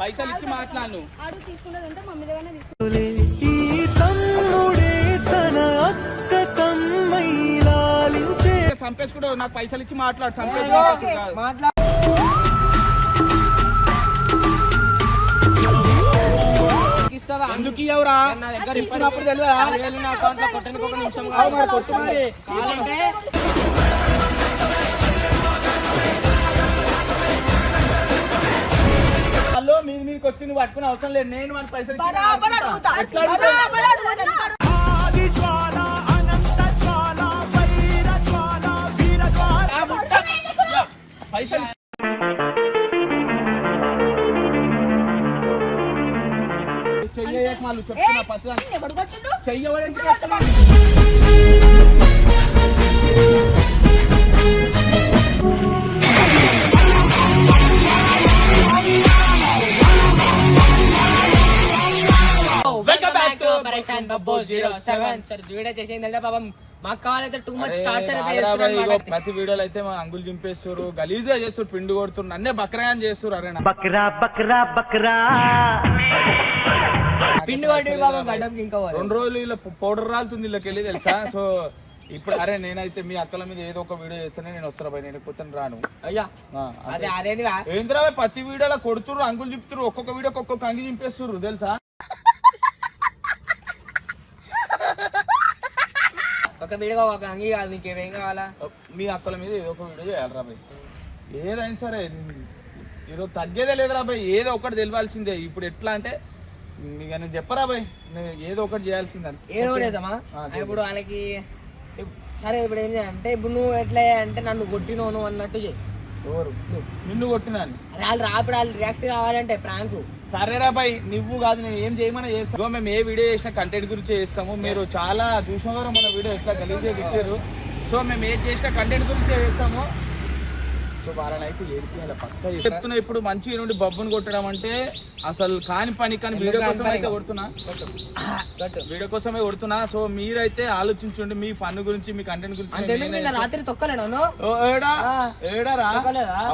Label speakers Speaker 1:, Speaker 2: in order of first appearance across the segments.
Speaker 1: పైసలు.
Speaker 2: ఇచ్చి మాట్లాడు. చంపేసుకుంటూ నాకు పైసలు ఇచ్చి మాట్లాడు. చంపేసి
Speaker 1: ఓకే,
Speaker 2: పైసలు కాదు.
Speaker 1: మాట్లా ఇస్తావా?
Speaker 2: ఎందుకు ఇవ్వరా
Speaker 1: నా దగ్గర
Speaker 2: ఇస్తున్నప్పుడు తెలియదా
Speaker 1: ఆరు వేలు నా అకౌంట్లో కొట్టడానికి ఒక నిమిషం
Speaker 2: అవు మరి కొట్టు మరి.
Speaker 1: కావాలంటే
Speaker 2: హలో మీ మీకు వచ్చి నువ్వు పట్టుకునే అవసరం లేదు నేను మన పైసలు ఇచ్చి
Speaker 3: బరాబర్
Speaker 2: అడుగుతా.
Speaker 3: అడుగుతా.
Speaker 2: ఎట్లా అడుగుతా?
Speaker 3: బరాబర్ అడుగుతా.
Speaker 4: ఆది జ్వాల అనంత జ్వాల వైర జ్వాల వీర జ్వాల
Speaker 2: ఆ బుట్ట. యా, పైసలు
Speaker 1: చేస్తున్నారు
Speaker 2: బాయ్, ఇగో
Speaker 1: అన్నమాట.
Speaker 2: ప్రతి వీడియోలో అయితే మా అంగులు చింపేస్తారు గలీజ్ చేస్తారు పిండి కొడుతున్నారు అన్నే బక్రయాన్ చేస్తారు అరే నా.
Speaker 4: బక్రా బక్రా బక్రా.
Speaker 1: పిండి కొట్టి బాబు గడ్డంకి ఇంకా పోదు.
Speaker 2: రెండు రోజులు ఇలా పౌడర్ రాలుతుంది వీళ్ళకి వెళ్ళి తెలుసా? సో ఇప్పుడు అరే నేనైతే మీ అక్కల మీద ఏదో ఒక వీడియో చేస్తేనే నేను వస్తాను నేను పోతే రాను.
Speaker 1: అయ్యా
Speaker 2: ఆ,
Speaker 1: అదే
Speaker 2: ఏంద్రా ప్రతి వీడియోలో కొడుతురు అంగులు చెప్తురు ఒక్కొక్క వీడియోకి ఒక్కొక్క అంగి చింపేస్తుర్రు తెలుసా?
Speaker 1: ఒక వీడియో ఒక అంగి కాదు నీకేమేం కావాలా?
Speaker 2: మీ అక్కల మీద ఏదో ఒక వీడియో చేయాలి రాబాయ్ ఏదైనా సరే ఈరోజు తగ్గేదే లేదురా బాయ్ ఏదో ఒకటి తెలియాల్సిందే. ఇప్పుడు ఎట్లా అంటే నేను చెప్పరా బాయ్ ఏదో ఒకటి చేయాల్సిందే
Speaker 1: ఏదో ఒకటి చేద్దామా?
Speaker 2: ఆ, చేద్దాం.
Speaker 1: ఇప్పుడు వాళ్ళకి సరే ఇప్పుడు ఏం చేయాలంటే ఇప్పుడు నువ్వు ఎట్లా అంటే నన్ను కొట్టినోను అన్నట్టు చెయ్యి
Speaker 2: ఎవరు? నిన్ను కొట్టినాను
Speaker 1: అరే వాళ్ళు రాప్పుడు వాళ్ళు రియాక్ట్ కావాలంటే ప్రాంక్.
Speaker 2: సరేరా బాయ్ నువ్వు కాదు నేను ఏం చేయమని చేస్తాను మేము ఏ వీడియో చేసినా కంటెంట్ గురించి చేస్తాము. మీరు చాలా చూసినారు మన వీడియో ఎట్లా గలీజ్గా పెట్టారు సో మేము ఏది చేసినా కంటెంట్ గురించి చేస్తాము. సో వాళ్ళని అయితే ఏడిపియాలి పక్క చెప్తున్నా ఇప్పుడు మంచి నుండి బబ్బుని కొట్టడం అంటే అసలు కాని పని కానీ వీడియో కోసం అయితే కొడుతున్నా? వీడియో కోసమే కొడుతున్నా. సో మీరైతే ఆలోచించండి మీ ఫన్ గురించి మీ కంటెంట్ గురించి
Speaker 1: రాత్రి.
Speaker 2: ఏడారా?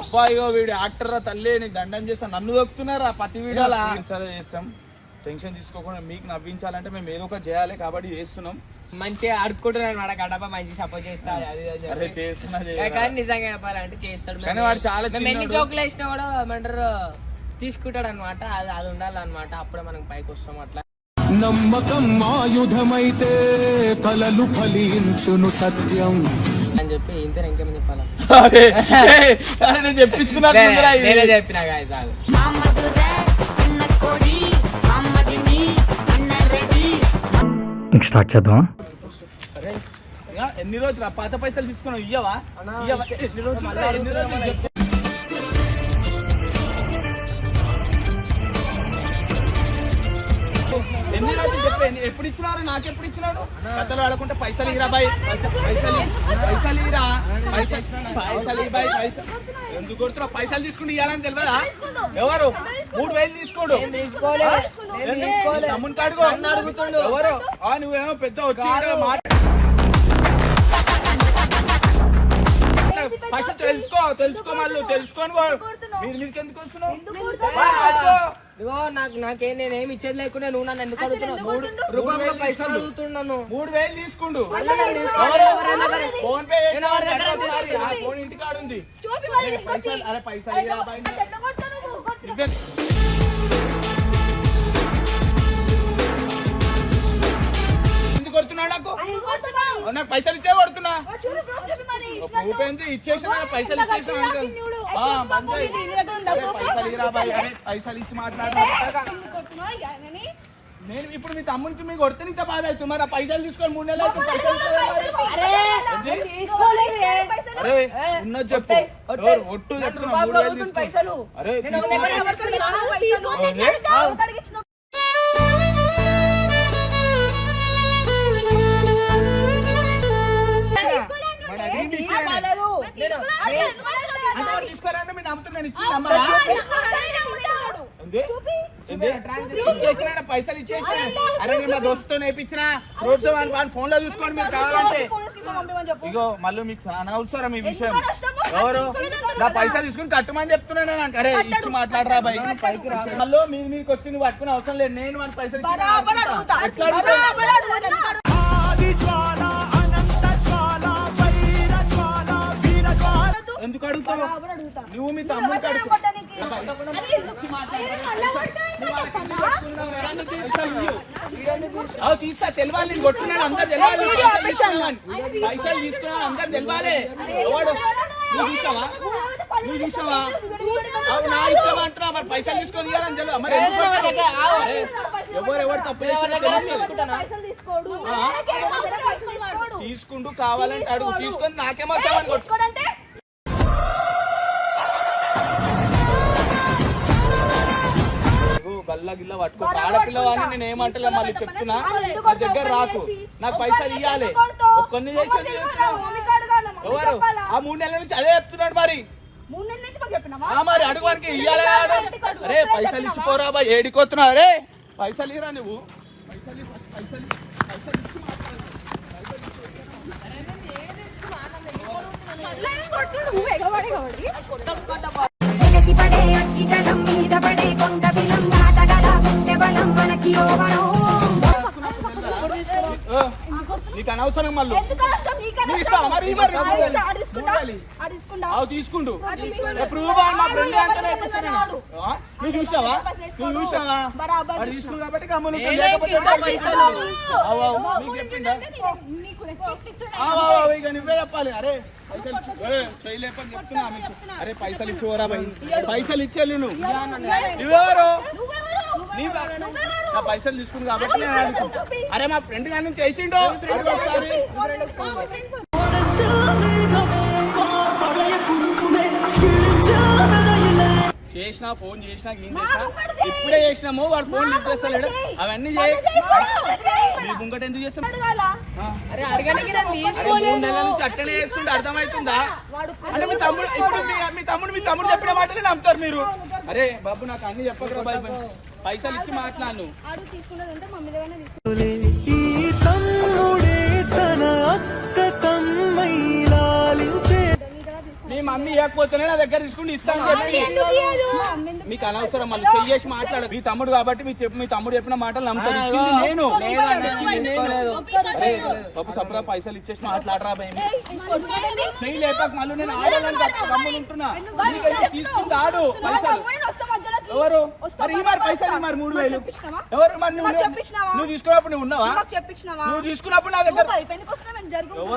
Speaker 2: అబ్బాయిగో వీడు యాక్టర్ రా తల్లి నీకు దండం చేస్తా. నన్ను దొక్కుతున్నారా ప్రతి వీడియోలా? సరే చేస్తాం. టెన్షన్ తీసుకోకుండా మీకు నవ్వించాలంటే మేము ఏదో ఒకటి చేయాలి కాబట్టి చేస్తున్నాం.
Speaker 1: మంచిగా ఆడుకుంటున్నాను వాడు గడప మంచి సపోర్ట్ చేస్తాడు అది.
Speaker 2: చేస్తున్నా.
Speaker 1: కానీ నిజంగా చెప్పాలంటే చేస్తాడు.
Speaker 2: కానీ వాడు చాలా
Speaker 1: ఎన్ని. జోకులు వేసినా కూడా ఏమంటారు తీసుకుంటాడు అనమాట అది అది ఉండాలన్నమాట. అప్పుడే మనం పైకి వస్తాం అట్లా.
Speaker 4: నమ్మకం ఆయుధమైతే కలలు ఫలించును సత్యం.
Speaker 1: అని చెప్పి ఇంత ఇంకేమని చెప్పాలా?
Speaker 2: అరే ఏ, అరే నేను చెప్పించుకున్నా ముందర ఇది.
Speaker 1: నేనే చెప్పిన గాయస్ అది
Speaker 4: స్టార్ట్ చేద్దాం
Speaker 2: ఎన్ని రోజులు పాత పైసలు తీసుకున్నావు ఇయ్యవా? ఎన్ని రోజులు ఎప్పుడు ఇచ్చినారు నాకు ఎప్పుడు ఇచ్చినాడు కథలు ఆడకుంటే పైసలు ఇరా బాయ్ పైసలు పైసలు పైసలు ఇరా పైసలు పైసలు బాయ్ పైసలు ఎందుకు కొడుతున్నావు? పైసలు తీసుకుంటే ఇవ్వాలని తెలియదా? ఎవరు? మూడు వేలు తీసుకోడు. తమ్ముని కాడుకో. ఎవరు? ఆ నువ్వేమో పెద్ద వచ్చి మాట ఫస్ట్ తెలుసుకో తెలుసుకో మళ్ళీ తెలుసుకొని పో. మీరు మీకు ఎందుకు వస్తున్నావు
Speaker 1: ఇదిగో నాకు నాకేం నేనేం ఇచ్చేది లేకుండా నువ్వు నన్ను ఎందుకు అడుగుతున్నావు? మూడు? రూపాయలు పైసలు. అడుగుతున్నాను.
Speaker 2: మూడు వేలు తీసుకుండు. ఫోన్ పే ఇంటి కాడ ఉంది. పైసలు అరే పైసలు. ఎందుకు కొడుతున్నాడు నాకు. నాకు పైసలు ఇచ్చే కొడుతున్నా. ఇచ్చేసిన పైసలు ఇచ్చేసిన పైసలు ఇచ్చి? నేను ఇప్పుడు మీ తమ్మునికి మీ కొడితే ఇంత బాధ అవుతుంది మరి ఆ పైసలు తీసుకొని మూడు నెలలు పైసలు ఉన్నది చెప్పు
Speaker 1: ఒట్టే,
Speaker 2: చెప్తున్నా.
Speaker 1: పైసలు.
Speaker 2: అరే
Speaker 3: ఇచ్చినావు.
Speaker 2: మరి వాళ్ళు నమ్ముతున్నాను ఇచ్చి నమ్మరా? ఇచ్చేసిన పైసలు ఇచ్చేసి అరే నేను మా దోస్తుతో నేర్పించిన? రోజు వాని ఫోన్లో చూసుకోండి మీరు కావాలంటే. ఇగో మళ్ళీ మీకు అనవసరం ఈ విషయం? ఎవరు? నా పైసలు తీసుకుని కట్టమని చెప్తున్నాను నేను అరే ఇచ్చి మాట్లాడరా బై మళ్ళీ మీరు మీకు వచ్చి నువ్వు పట్టుకునే అవసరం లేదు. నేను వాని పైసలు. ఎట్లా
Speaker 3: ఎందుకు
Speaker 2: అడుగుతావు. నువ్వు మీ
Speaker 3: చెప్తావా?
Speaker 2: అవు తీస్తా తెలవాలి. నేను కొట్టున్నాను అందరు తెలవాలి.
Speaker 3: వీడియో
Speaker 2: పైసలు. తీసుకున్నాను. అందరు తెలవాలి. ఎవడు నువ్వు చూసావా నువ్వు చూసావా అవు నా ఇష్టం అంటున్నా మరి పైసలు తీసుకొని ఇవ్వాలని తెలియదు మరి ఎవరు ఎవరు తప్పు. తీసుకుంటూ కావాలంటే అడుగు. తీసుకొని నాకేమవుతామని కొట్టు నువ్వు గల్లా గిల్ల పట్టుకో ఆడపిల్లవాని నేను ఏమంటలే మళ్ళీ చెప్తున్నా? నా దగ్గర రాకు. నాకు పైసలు ఇవ్వాలి చేసి చేస్తున్నావు? ఎవరు? ఆ మూడు నెలల నుంచి అదే చెప్తున్నాడు మరి.
Speaker 3: మూడు నెలల నుంచి మాకు చెప్పినావా?
Speaker 2: ఆ మరి అడుగువానికి ఇయ్యాలి కదా అడు. అరే పైసలు ఇచ్చిపోరా బా ఏడికొస్తున్నావు అరే. పైసలు ఇరా నువ్వు? పైసలు పైసలు పైసలు ఇచ్చి
Speaker 5: పడే అగ్గి జలం మీద పడే కొండ
Speaker 2: నీకు అనవసరం మళ్ళీ నువ్వు తీసుకుండు చూసావా? నువ్వు చూసావా? కాబట్టి ఇక నువ్వే చెప్పాలి. అరే పైసలు ఇచ్చి- చేయలేపని చెప్తున్నా. అరే పైసలు ఇచ్చివరా భయ్ పైసలు ఇచ్చేళ్ళు నువ్వు? నీవు నా పైసలు తీసుకుంది కాబట్టి నేను అరే మా ఫ్రెండ్ గారి నుంచి చేసిండో. అడుగు ఒకసారి. చేసినా ఫోన్ చేసినా ఏం చేసినా ఇప్పుడే చేసినాము వాడు ఫోన్ లిఫ్ట్ చేస్తలేడు. అవన్నీ చేయ. మీ ముంగట ఎందుకు చేస్తాం.
Speaker 1: అరే
Speaker 2: మూడు నెలల నుంచి చేస్తుంటే అర్థమవుతుందా? అంటే మీ తమ్ముడు ఇప్పుడు మీ- తమ్ముడు మీ తమ్ముడు చెప్పిన మాటలే నమ్ముతారు మీరు. అరే బాబు నాకు అన్ని చెప్పకరా బాయ్ పైసలు ఇచ్చి మాట్లాడు.
Speaker 4: తమ్ముడే తన
Speaker 2: మీ మమ్మీ ఇవ్వకపోతేనే నా దగ్గర తీసుకుని ఇస్తాను చెప్పి. మీకు అనవసరం మళ్ళీ చెయ్యేసి మాట్లాడు మీ తమ్ముడు కాబట్టి మీ చెప్పు మీ తమ్ముడు చెప్పిన మాటలు నమ్ముతారు.
Speaker 1: ఆ,
Speaker 2: ఇచ్చింది. నేను. బాబు సపదా పైసలు ఇచ్చేసి మాట్లాడరా భయ. చెయ్యి లేపాక మళ్ళీ నేను ఆడాలని గమ్మున ఉంటున్నా. తీసుకుంది ఆడు. పైసలు. ఎవరు? మరి ఈ మరి పైసలు మరి మూడు వేలు? ఎవరు మరి నువ్వు? నువ్వు తీసుకున్నప్పుడు నువ్వు ఉన్నావా? నువ్వు తీసుకున్నప్పుడు నా దగ్గర
Speaker 3: నువ్వు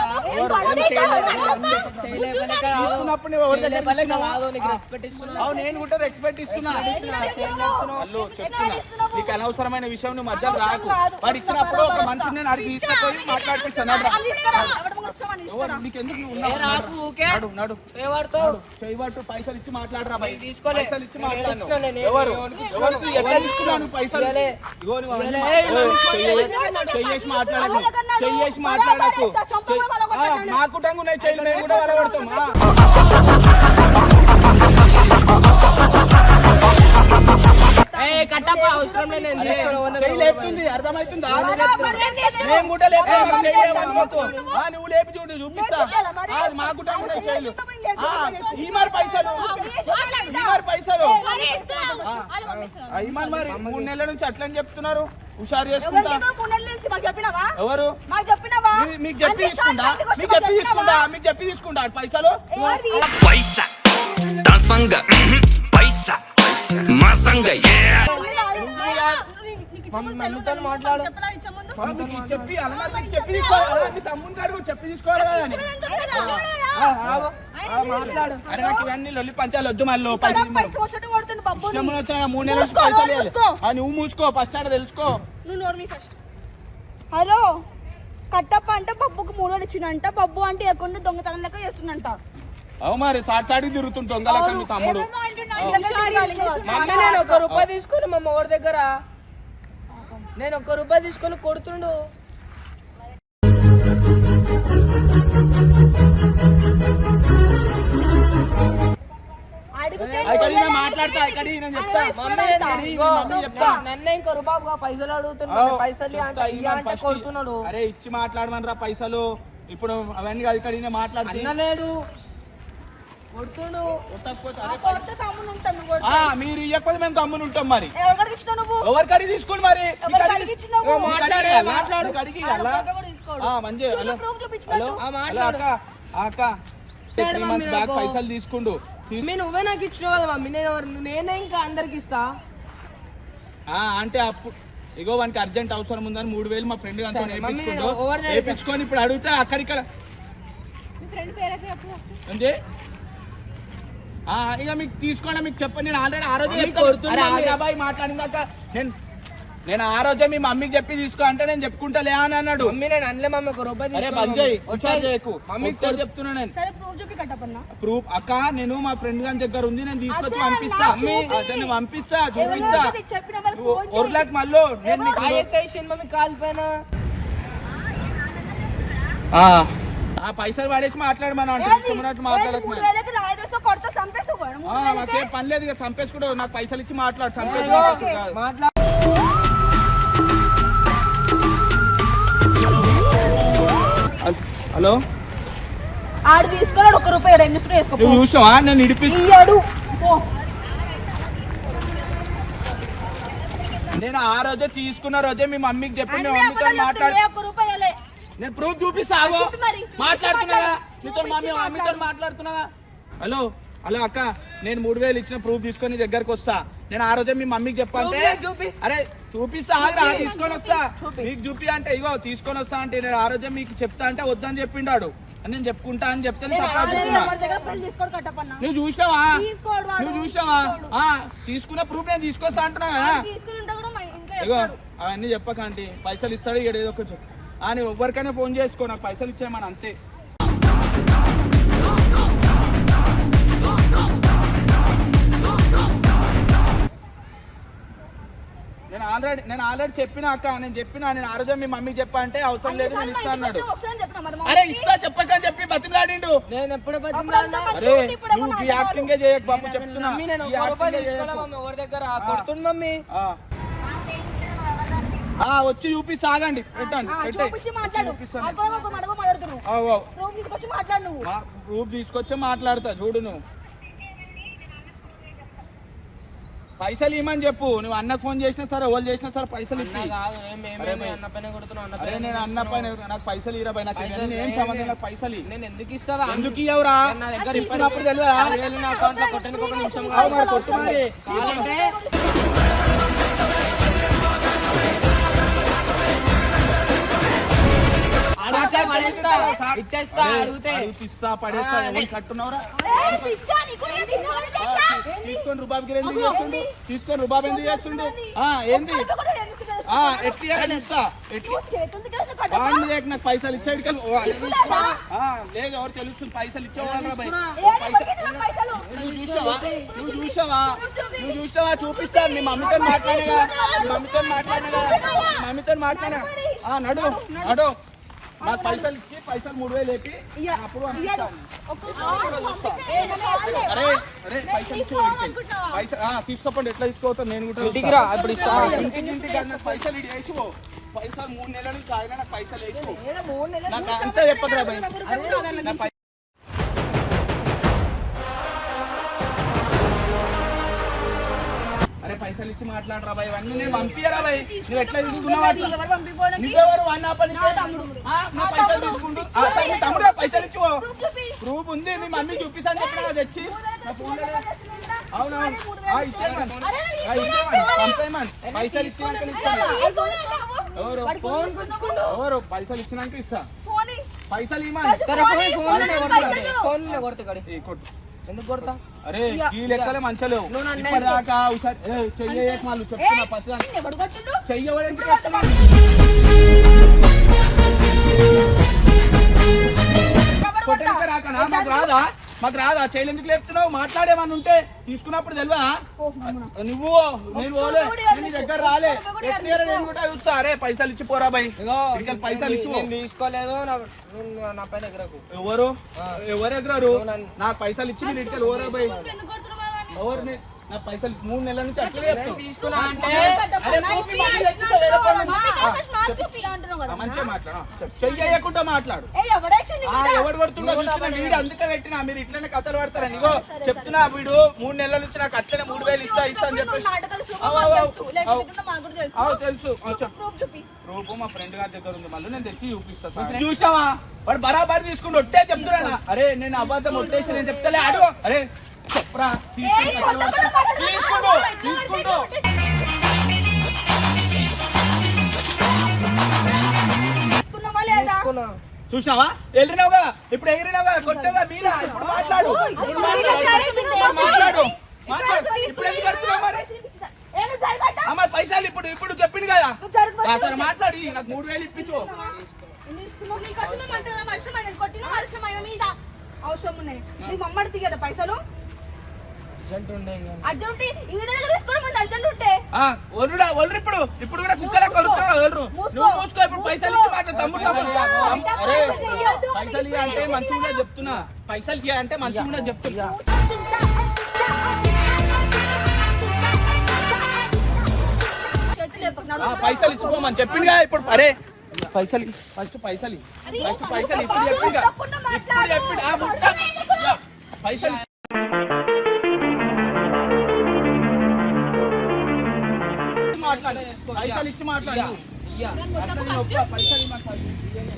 Speaker 1: నేను
Speaker 2: కూడా రెస్పెక్ట్ ఇస్తున్నా అల్లు చెప్తున్నా. నీకు అనవసరమైన విషయం నువ్వు మధ్యలో రాకు. వాడు ఇచ్చినప్పుడు ఒక మనిషిని నేను అడిగి తీసుకుపోయి మాట్లాడిపిస్తాను పైసలు ఇచ్చి మాట్లాడరా. పైసలు ఇచ్చి మాట్లాడు. ఎవరు? ఎట్లా పైసలు? చెయ్యేసి మాట్లాడకు చెయ్యేసి మాట్లాడకు చెయ్- ఆ, మా కుటుంబం ఉన్నాయి చెయ్యి నేను కూడా ఆ.
Speaker 1: ఏ కట్టప్ప అవసరం
Speaker 2: అర్థమవుతుందా? మేము కూడా నువ్వు లేపి చూడు చూపిస్తా. మా కుటుంబం ఉన్నాయి చెయ్యిలు
Speaker 3: నేను
Speaker 2: ఆ, ఈ మరి పైసలు. ఈ మరి పైసలు.
Speaker 3: మరి
Speaker 2: మూడు నెలల నుంచి అట్లని చెప్తున్నారు? హుషారు చేసుకుంటా.
Speaker 3: నువ్వు మూడు నెలల నుంచి మాకు చెప్పినావా?
Speaker 2: ఎవరు?
Speaker 3: మాకు చెప్పినావా?
Speaker 2: మీ- మీకు చెప్పి తీసుకుంటా. మీకు చెప్పి తీసుకుంటా? మీకు చెప్పి తీసుకుంటా. పైసలు?
Speaker 3: ఎవరిది?
Speaker 2: తీసుకోవాలి నువ్వు మూసుకో ఆడ తెలుసుకో.
Speaker 3: హలో కట్టప్ప అంటే బబ్బుకు మూడు వేలు ఇచ్చిందంట బబ్బు అంటే ఎక్కువ దొంగతనం లెక్క చేస్తుందంట.
Speaker 2: అవు మరి సాటి సాటికి తిరుగుతుంటాం దొంగలక్క మీ తమ్ముడు.
Speaker 1: మమ్మీ నేను ఒక్క రూపాయి తీసుకొని మా ఎవరి దగ్గర. నేను ఒక్క రూపాయి తీసుకొని కొడుతుండు.
Speaker 2: మాట్లాడతా ఇక్కడ నేను చెప్తా.
Speaker 1: మమ్మీ నేను
Speaker 2: అరే,
Speaker 1: ఇగో,
Speaker 2: మమ్మీ చెప్తా.
Speaker 1: నన్నే ఇంకో రూపాయి పైసలు అడుగుతున్నాడు పైసలు. కొడుతున్నాడు.
Speaker 2: అరే ఇచ్చి మాట్లాడమనరా పైసలు? ఇప్పుడు అవన్నీ కాదు ఇక్కడ నేను మాట్లాడుతూ
Speaker 1: అన్న లేడు.
Speaker 2: మీరు ఇవ్వకపోతే మేము తమ్ముని ఉంటాం మరి
Speaker 3: ఎవరికి
Speaker 2: అడిగి తీసుకోండి మరి
Speaker 1: మాట్లాడే,
Speaker 2: ఇయ్యాలా?
Speaker 1: మాట్లాడు.
Speaker 2: నీకు అడిగి
Speaker 3: ఆడ
Speaker 2: ఇయ్యాలా?
Speaker 3: ఫోటో కూడా తీసుకోడు.
Speaker 2: ఆ, మంచిగా
Speaker 3: చూడు,
Speaker 2: హలో
Speaker 3: proof చూపించినట్టు.
Speaker 2: హలో
Speaker 1: ఆ,
Speaker 2: హలో
Speaker 1: మాట్లాడు.
Speaker 2: అక్క ఆ, అక్క త్రీ
Speaker 1: మమ్మీ
Speaker 2: మంత్స్ బ్యాక్
Speaker 1: నాకు.
Speaker 2: పైసలు తీసుకుండు
Speaker 1: నువ్వే నాకు ఇచ్చినావు కదా మమ్మీ నేను ఎవరు- నేనే ఇంకా అందరికి ఇస్తా
Speaker 2: ఆ, అంటే అప్పుడు ఇగో వానికి అర్జెంట్ అవసరం ఉందని మూడు వేలు మా ఫ్రెండ్
Speaker 1: ద-
Speaker 2: వేపించుకొని ఇప్పుడు అడిగితే అక్కడిక్కడ
Speaker 3: మీ ఫ్రెండ్ పేరకి చెప్పు
Speaker 2: అంతే ఆ, ఇక మీకు తీసుకోండి మీకు చెప్పండి. నేను ఆల్రెడీ ఆ రోజే చెప్తాను. అబ్బాయి మాట్లాడిందాక నేను నేను ఆ రోజే మీ మమ్మీకి చెప్పి తీసుకో అంటే నేను చెప్పుకుంటలే అని అన్నాడు.
Speaker 1: మమ్మీ నేను అనలే మమ్మీ ఒక రూపాయి
Speaker 2: అరే
Speaker 1: తీసుకో
Speaker 2: బంద్ చేయి
Speaker 1: మమ్మీ.
Speaker 2: హుషారు చేయకు.
Speaker 1: మమ్మీ
Speaker 2: మమ్మీ చెప్తున్నా నేను.
Speaker 3: సరే ప్రూఫ్ చూపి కట్టపన్నా
Speaker 2: ప్రూఫ్ అక్క నేను మా ఫ్రెండ్ గారి దగ్గర ఉంది నేను తీసుకొచ్చి పంపిస్తా. అతన్ని పంపిస్తా చూపిస్తా. ఒర్లకు మళ్ళీ నేను
Speaker 1: మమ్మీ కాలిపోయినా
Speaker 2: ఆ, పైసలు పడేసి మాట్లాడమని అంటే? మాట్లాడకు? నాకేం పని లేదు ఇక నాకు పైసలు ఇచ్చి మాట్లాడు. చంపేసి హలో?
Speaker 3: ఆడు తీసుకున్నాడు ఒక రూపాయి రెండు రూపాయలు వేసుకో
Speaker 2: చూసినావా? నేను ఇడిపిస్తా
Speaker 3: ఇయ్యాడు పో.
Speaker 2: నేను ఆ రోజే తీసుకున్న రోజే మీ మమ్మీకి చెప్పి మాట్లాడు
Speaker 3: చెప్తుండే, ఒక్క రూపాయి ఇవ్వలే.
Speaker 2: నేను ప్రూఫ్ చూపిస్తావు
Speaker 3: చూపి మరి.
Speaker 2: మాట్లాడుతున్నావా
Speaker 3: చూపించి
Speaker 2: నీతో మమ్మీ
Speaker 3: మాట్లాడు.
Speaker 2: మమ్మీతో మాట్లాడుతున్నావా హలో హలో అక్క నేను మూడు వేలు ఇచ్చిన ప్రూఫ్ తీసుకొని దగ్గరకు వస్తా నేను ఆ రోజే మీ మమ్మీకి చెప్పంటే
Speaker 1: చూపి, చూపి.
Speaker 2: అరే చూపిస్తా ఆగురా, తీసుకొని వస్తా మీకు చూపి అంటే ఇగో తీసుకొని వస్తా అంటే నేను ఆ రోజే మీకు చెప్తా అంటే వద్దని చెప్పిండాడు అని నేను చెప్పుకుంటా అని చెప్తే. నువ్వు
Speaker 3: వాడు.
Speaker 2: నువ్వు. ఆ, తీసుకున్న ప్రూఫ్ నేను తీసుకొస్తా అంటున్నా కదా ఇగో. అవన్నీ చెప్పకండి పైసలు ఇస్తాడు ఇక్కడ ఏదో ఒక చెప్పు నువ్వు ఎవరికైనా ఫోన్ చేసుకో నాకు పైసలు ఇచ్చేయమని అంతే. నేను ఆల్రెడీ నేను ఆల్రెడీ చెప్పిన అక్క నేను చెప్పిన నేను ఆ రోజే మీ మమ్మీకి చెప్పా అంటే అవసరం లేదు నేను ఇస్తా అన్నాడు. అరే
Speaker 3: మమ్మీ.
Speaker 2: ఇస్తా చెప్పకని చెప్పి బతిమలాడిండు.
Speaker 1: నేను ఎప్పుడు
Speaker 2: నువ్వు యాక్టింగే చేయకు బాబు చెప్తున్నా.
Speaker 1: మమ్మీ నేను. మమ్మీ దగ్గర? కొడుతుంది మమ్మీ.
Speaker 2: వచ్చి చూపిస్తా ఆగండి పెట్టండి. ప్రూఫ్ తీసుకొచ్చే మాట్లాడతా చూడు నువ్వు. పైసలు ఇమ్మని చెప్పు. నువ్వు అన్నకు ఫోన్ చేసినా సరే ఎవరు చేసినా సరే పైసలు ఇప్పి.
Speaker 1: అన్న కాదు ఏం ఏం
Speaker 2: అరే.
Speaker 1: అన్న అన్న
Speaker 2: నేను అన్న పైన నాకు పైసలు ఇరా భయ్ నాకు ఏం సంబంధం నాకు పైసలు.
Speaker 1: నేను ఎందుకు ఇస్తావా
Speaker 2: ఎందుకు ఇవ్వరా
Speaker 1: నా దగ్గర
Speaker 2: ఇస్తున్నప్పుడు తెలియదా?
Speaker 1: ఆరు పడేస్తా ఇచ్చేస్తా అడిగితే.
Speaker 2: ఎవరు? తీసుకొని రుబాబ్ ఎందుకు చేస్తుండు? తీసుకొని రుబాబ్ ఎందుకు చేస్తుండు? ఆ ఏంది? ఆ ఇయ్యాలని ఇస్తా. బాగుంది లేక నాకు పైసలు ఇచ్చాడు కదా లేదు ఎవరు తెలుస్తుంది? పైసలు ఇచ్చేవాళ్ళరా భయ్? నువ్వు చూసావా? నువ్వు చూసావా? నువ్వు చూసావా? చూపిస్తాను. మీ మమ్మీతో మాట్లాడగా మీ మమ్మీతో మాట్లాడగా మీ మమ్మీతో మాట్లాడా ఆ నడు నడు. నాకు పైసలు ఇచ్చి పైసలు మూడు వేలు వేపి అప్పుడు. అరే అరే పైసలు ఇచ్చి తీసుకోపండి ఎట్లా తీసుకోవద్దు నేను కూడా.
Speaker 1: రా, ఇప్పుడు
Speaker 2: పైసలు ఇటు. పైసలు మూడు నెలల నుంచి ఆయన నాకు పైసలు వేసి పో.
Speaker 3: ఏదో మూడు నెలలు
Speaker 2: నాకు అంతా చెప్పదురా భయ్ పైసలు ఇచ్చి మాట్లాడరా భయ్ ఇవన్నీ నేను పంపియరా భయ్. నువ్వు ఎట్లా తీసుకున్నావు? నువ్వెవరు?
Speaker 3: నా
Speaker 2: పైసలు. తీసుకుంటూ? ఆ, సరే, మీ తమ్ముడు పైసలు ఇచ్చి. ప్రూఫ్ ఉంది మీ మమ్మీ చూపిస్తాను చెప్పినా కదా తెచ్చి. నా ఫోన్లో లేదు. అవునవును. ఆ, ఇచ్చేయమని ఆ, ఇచ్చేయమని పంపేయమని పైసలు ఇచ్చినాక ఇస్తాను ఎవరు?
Speaker 3: ఫోన్.
Speaker 2: ఎవరు? పైసలు ఇచ్చినాక ఇస్తా. పైసలు ఇవ్వమని
Speaker 1: ఫోన్ ఫోన్
Speaker 3: పైసలు.
Speaker 1: ఫోన్ కొడుతు కడి
Speaker 2: ఏ, కొట్టు.
Speaker 1: ఎందుకు కొడతా?
Speaker 2: అరే ఈ లెక్కలే మంచలేవు ఇప్పటిదాకా హుషారు ఏ, చెయ్యి వాళ్ళు చెప్తున్నా కొట్టడానికి
Speaker 3: కొట్టావు?
Speaker 2: రాకనా? మాకు రాదా? మాకు రాదు చైలు ఎందుకు లేపుతున్నావు? మాట్లాడేమని ఉంటే తీసుకున్నప్పుడు తెలియదా నువ్వు నేను పోలే నేను నీ దగ్గర రాలే. నేను కూడా చూస్తా. అరే పైసలు ఇచ్చి పోరా బై పైసలు ఇచ్చి.
Speaker 1: నేను తీసుకోలేదు నేను-
Speaker 2: ఎవరు? ఎవరు
Speaker 1: నన్ను-
Speaker 2: నాకు పైసలు ఇచ్చి ఇట్లా ఓరా బై? ఎవరు నీ- పైసలు మూడు నెలల నుంచి అట్లే.
Speaker 1: తీసుకున్నా అంటే
Speaker 2: మంచిగా మాట్లాడు ఎవడు పడుతుండో చూస్తున్నా వీడు అందుకే పెట్టినా మీరు ఇట్లనే కథలు పడతారని ఇగో చెప్తున్నా వీడు మూడు నెలల నుంచి నాకు అట్లనే మూడు వేలు ఇస్తా ఇస్తా అని చెప్పేసి
Speaker 3: తెలుసు. తెలుసు
Speaker 2: తెలుసు చెప్పు
Speaker 3: చూపి
Speaker 2: రూపు మా ఫ్రెండ్ గారి దగ్గర ఉంది మళ్ళీ నేను తెచ్చి చూపిస్తా సార్. చూసావా వాడు బరాబర్ తీసుకుంటూ ఒట్టే చెప్తున్నా అరే నేను అబద్ధం ఒట్టేసి నేను చెప్తలే అడుగు అరే చెప్పరా తీసుకుంటూ తీసుకుంటూ చూసినావా? ఎగిరినావు కదా ఇప్పుడు ఎగిరినావు కదా కొట్టగా మీరా ఇప్పుడు మాట్లాడు. మాట్లాడు. మరి? పైసలు ఇప్పుడు ఇప్పుడు చెప్పింది కదా. సరే మాట్లాడి. నాకు మూడు వేలు ఇప్పించు.
Speaker 3: అవసరం ఉన్నాయి. నీ మమ్మడితే కదా పైసలు?
Speaker 1: అర్జెంట్ ఉండే ఇక.
Speaker 3: అర్జెంట్ ఈ దగ్గర తీసుకోవడం మంది అర్జెంట్ ఉంటే
Speaker 2: ఆ, ఒర్రుడా ఒర్రు ఇప్పుడు ఇప్పుడు కూడా కుక్కలా ఒర్రు
Speaker 3: మూసుకో.
Speaker 2: నువ్వు మూసుకో ఇప్పుడు పైసలు ఇచ్చి మాట తమ్ముడు అరే. పైసలు ఇవ్వ అంటే మంచిగా చెప్తున్నా పైసలు ఇవ్వ అంటే చెప్తున్నా
Speaker 3: లేపు.
Speaker 2: ఆ,
Speaker 3: నడుము.
Speaker 2: పైసలు ఇచ్చిపోమని చెప్పిందిగా ఇప్పుడు అరే పైసలు ఫస్ట్ పైసలు. ఫస్ట్ పైసలు ఇప్పుడు చెప్పిందిగా ఇప్పుడు చెప్పింది పైసలు మాట్లాడు పైసలు ఇచ్చి మాట్లాడు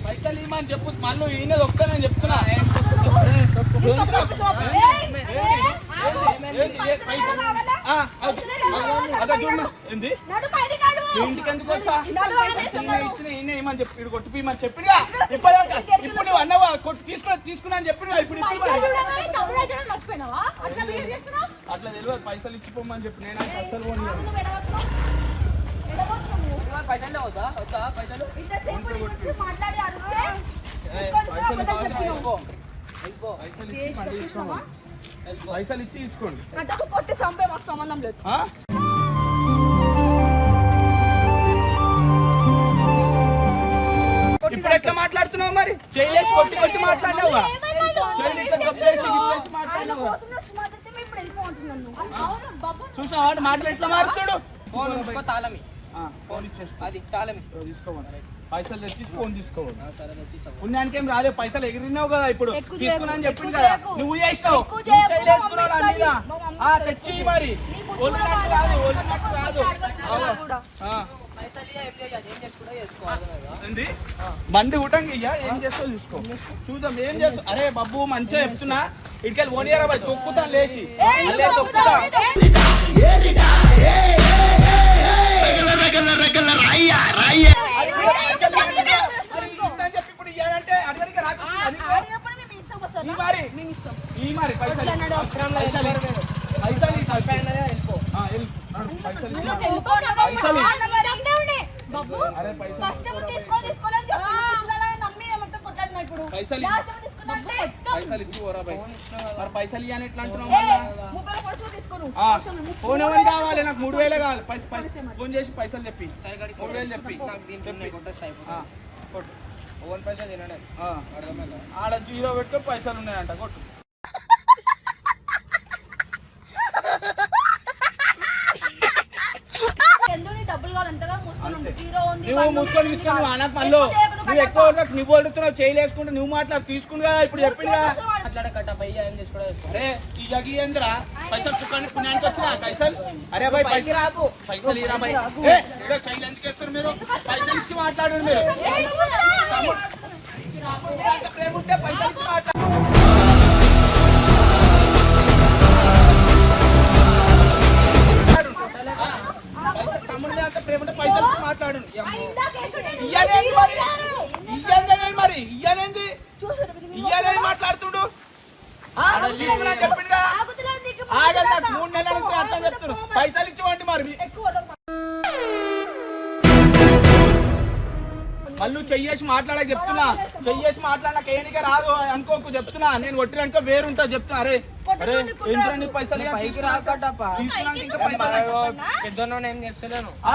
Speaker 2: పైసలు ఇవ్వమని చెప్పు మళ్ళీ ఈయన ఒక్కనని చెప్తున్నా ఏంది, ఏ పైసలు? ఆ, అది, అదే చూడమ్మా. ఏంది
Speaker 3: నడు బయటికి నడు.
Speaker 2: మీ ఇంటికి ఎందుకు వచ్చా ఇచ్చిన ఈయన ఏమని చెప్పి ఇడు కొట్టిపోయమని చెప్పిందిగా ఇప్పటిదాకా ఇప్పుడు నువ్వు అన్నవా కొట్టి తీసుకున్నా తీసుకున్నా అని ఇప్పుడు ఇప్పుడు
Speaker 3: మర్చిపోయినావా? అట్లా
Speaker 2: తెలియదు పైసలు ఇచ్చిపోమని చెప్పి నేను పోనీ
Speaker 3: నువ్వు ఎడగొట్టున్నావు? ఎడగొట్టున్నావు నువ్వు.
Speaker 1: ఇవాళ పైసలు. వద్దా పైసలు
Speaker 2: పైసలు ఇచ్చి తీసుకోండి.
Speaker 3: కొట్టి చంపే మాకు సంబంధం లేదు.
Speaker 2: ఆ? ఇప్పుడు ఎట్లా మాట్లాడుతున్నావు మరి? చేయలేసి కొట్టి కొట్టి మాట్లాడినావుగా చూసావా? వాడు మాటలు ఎట్లా
Speaker 1: ఉంచుకో తాళమి
Speaker 2: ఫోన్ ఇచ్చేసి
Speaker 1: అది తాళమి.
Speaker 2: తీసుకోవాలి పైసలు తెచ్చి ఫోన్ తీసుకోవాలి
Speaker 1: ఆ, సరే తెచ్చిస్తావు
Speaker 2: పుణ్యానికి ఏం రాలే పైసలు ఎగిరినావు కదా ఇప్పుడు. తీసుకున్నా అని చెప్పింది కదా. నువ్వు చేసినావు. తెచ్చి మరి.
Speaker 3: నీ బుద్ధి
Speaker 2: వదిలినట్టు
Speaker 3: కూడా
Speaker 2: కాదు వదిలినట్టు కాదు. బండి ఉటంగి ఏం చేస్తావు చూసుకో. చూద్దాం ఏం చేస్తావు? అరే బాబు మంచిగా చెప్తున్నా. ఇటుకెళ్ళి ఓనియరా బాయ్? తొక్కుతా లేచి. తొక్కుతా.
Speaker 3: మేము ఇస్తాం.
Speaker 2: ఈ మరి పైసలు. పైసలు మరి పైసలు ఎట్లా అంటున్నావు మళ్ళా? ఫోన్ ఎవరికి కావాలి? నాకు మూడు వేలే కావాలి. ఫోన్ చేసి పైసలు చెప్పి మూడు వేలు చెప్పి. కొట్టు
Speaker 1: ఓన్ పైసలు తినడే అర్థమైందా
Speaker 2: ఆడ జీరో పెట్టుకో పైసలు ఉన్నాయంట కొట్టు. నువ్వు
Speaker 3: వన్
Speaker 2: మూసుకొని తీసుకొని
Speaker 3: కాదు.
Speaker 2: నువ్వు నువ్వు ఎక్కువ ఉన్నట్టు నువ్వు అడుగుతున్నావు చేయలేసుకుంటే నువ్వు మాట్లాడు తీసుకునిగా ఇప్పుడు
Speaker 1: మాట్లాడే పయ్య ఏం చేసుకోవడం చేసుకో.
Speaker 2: అరే ఈ జగి ఏందిరా? పైసలు చుక్కాని పుణ్యానికి వచ్చినా? పైసలు? అరే పైసలు
Speaker 1: రాకు.
Speaker 2: పైసలు ఇరా బాయ్
Speaker 1: రాకు.
Speaker 2: ఏ, ఏడో చైలు ఎందుకు వేస్తారు మీరు? పైసలు ఇచ్చి మాట్లాడండి మీరు.
Speaker 3: ఏయ్, నువ్వు రా.
Speaker 2: ఎంత ప్రేమ ఉంటే పైసలు ఇచ్చి మాట్లాడు. తమ్ముడి మీద అంత ప్రేమ ఉంటే పైసలు మాట్లాడు
Speaker 3: జీరో
Speaker 2: మరి.
Speaker 3: ఇయ్యాలి.
Speaker 2: ఇయ్యనేది మరి.
Speaker 3: నువ్వు
Speaker 2: ఇయ్యనేది మాట్లాడుతుండు. ఆ, తీసుకున్నా చెప్పిండుగా.
Speaker 3: ఆగుతలేదు నీకు
Speaker 2: మూడు నెలల నుంచి అర్థం చెప్తున్నారు పైసలు ఇచ్చివ్వండి మరి. మళ్ళీ చెయ్యేసి మాట్లాడక చెప్తున్నా. చెయ్యేసి మాట్లాడక ఏనికే రాదు అనుకోకు చెప్తున్నా. నేను కొట్టిననుకో వేరుంటా చెప్తున్నా. అరే పైసలు?
Speaker 1: పైకి రాకటప్ప చేస్తలేను.
Speaker 2: ఆ,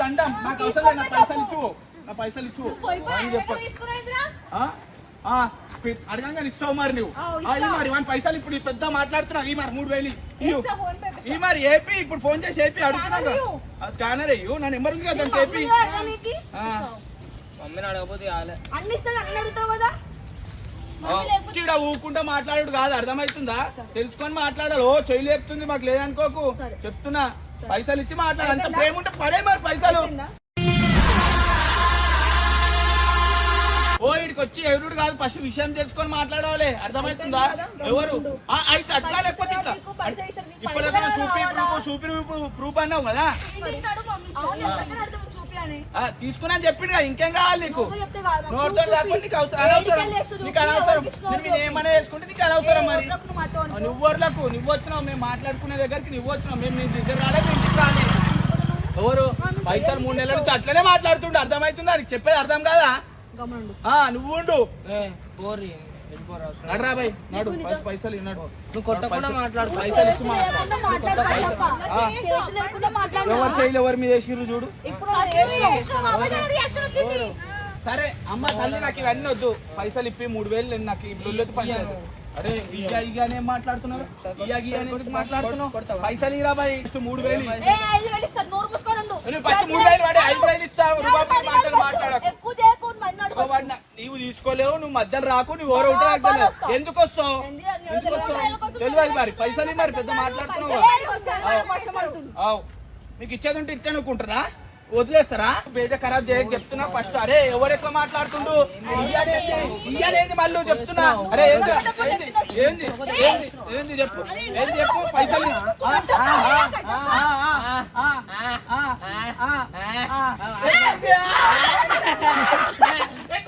Speaker 2: దండం. నాకు అవసరం లేదు, నా పైసలు ఇచ్చు నా పైసలు ఇచ్చు అని చెప్ప. అడగంగా ఇస్తావు మరి నువ్వు. ఆ, ఈ మరి వన్ పైసలు ఇప్పుడు పెద్ద మాట్లాడుతున్నావు ఈ మరి మూడు వేలు ఇయ్యు.
Speaker 3: ఫోన్ పే
Speaker 2: ఈ మరి ఏపీ ఇప్పుడు ఫోన్ చేసి ఏపీ అడుగుతున్నావు స్కానర్ అయ్యు నా నెంబర్ ఉంది కదా దానికి ఏపీ.
Speaker 1: మమ్మీని అడగపోతే
Speaker 3: కదా.
Speaker 2: చీడ ఊకుంటా మాట్లాడు కాదు అర్థమవుతుందా? తెలుసుకొని మాట్లాడాలి. ఓ చెయ్యి లేపుతుంది మాకు లేదనుకోకు. చెప్తున్నా. పైసలు ఇచ్చి మాట్లాడు. అంత ప్రేమ ఉంటే పడే మరి పైసలు. ఓ ఇడికి వచ్చి ఎవరుడు కాదు ఫస్ట్ విషయం తెలుసుకొని మాట్లాడాలి. అర్థమవుతుందా? ఎవరు? ఆ, అయితే అట్లా లేకపోతే ఇట్లా. ఇప్పుడు చూపి? ప్రూఫ్ చూపి ప్రూఫ్ అన్నావు కదా?
Speaker 3: అవును, ఎప్పటికైనా అర్థం చూపి అని.
Speaker 2: చెప్పిండు కదా ఇంకేం కావాలి నీకు? నోటితో. లేకపోతే నీకు అవసరం అనవసరం. నీకు అనవసరం. నేను ఏమైనా వేసుకుంటే నీకు అనవసరం మరి.
Speaker 3: ఎవరికి నువ్వు
Speaker 2: వచ్చినావు మేము మాట్లాడుకునే దగ్గరికి నువ్వు వచ్చినావు మేము నీ దగ్గర రాలే మీ ఇంటికి రాలే. ఎవరు? పైసలు మూడు నెలల నుంచి అట్లనే మాట్లాడుతుండే. అర్థమవుతుందా? నీకు చెప్పేది అర్థం కాదా? నువ్వు ఉండు నడరా బాయ్ నడు. ఫస్ట్ పైసలు ఇన్నాడు.
Speaker 1: నువ్వు
Speaker 2: ఎవరు మీద వేసిర్రు చూడు? సరే అమ్మ తల్లి నాకు ఇవన్నీ వద్దు. పైసలు ఇప్పి మూడు వేలు నాకు ఇప్పుడు పంచాడు అరే ఇయ్యా ఇయ్యా అనే మాట్లాడుతున్నారు ఇయ్యా ఇయ్యా అనే మాట్లాడుతున్నావు? పైసలు ఇరా బాయ్ ఇచ్చు మూడు వేలు మూడు వేలు వాడే ఐదు వేలు ఇస్తా మాట్లాడు మాట్లాడకు. నీవు తీసుకోలేవు నువ్వు మధ్యలో రాకు నువ్వు ఎవరు తెలియదు. ఎందుకు వస్తావు ఎందుకు వస్తావు తెలియదు మరి పైసలు మరి పెద్ద మాట్లాడుతున్నావు. మీకు ఇచ్చేది ఉంటే ఇచ్చే అనుకుంటారా వదిలేస్తారా బేజ ఖరాబ్ చేయ చెప్తున్నా ఫస్ట్ అరే ఎవరు ఎక్కువ మాట్లాడుతుండు ఇయ్యనేది మళ్ళీ చెప్తున్నా అరే ఏంది ఏంది ఏంది ఏంది ఏంది చెప్పు ఏంది చెప్పు పైసలు ఆ,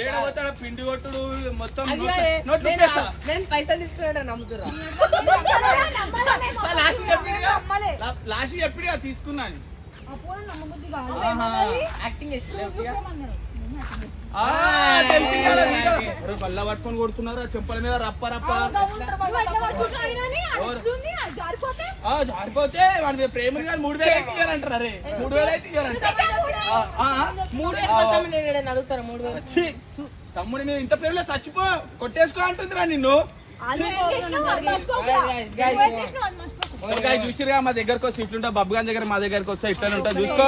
Speaker 2: ఏడవతడ పిండి కొట్టుడు మొత్తం
Speaker 1: నేను పైసలు తీసుకున్నాడు నమ్ముతురా
Speaker 2: లాస్ట్ చెప్పిడుగా లాస్ట్ చెప్పిడుగా తీసుకున్నాను
Speaker 1: యాక్టింగ్
Speaker 2: బల్ల పట్టుకొని కొడుతున్నారా? చెంపల మీద రప్ప రప్ప.
Speaker 3: జారిపోతే?
Speaker 2: వాడి ప్రేమ మూడు వేలు అయితే ఇయ్యారంటారు అరే. మూడు వేలు అయితే
Speaker 1: మూడు అడుగుతారు మూడు
Speaker 2: తమ్ముడి మీద ఇంత ప్రేమలో చచ్చిపో కొట్టేసుకో అంటుందిరా నిన్ను. చూసిరా మా దగ్గరకు వస్తే ఉంటా బబ్బు గారి దగ్గర మా దగ్గరకు వస్తే ఇట్లా ఉంటా చూసుకో.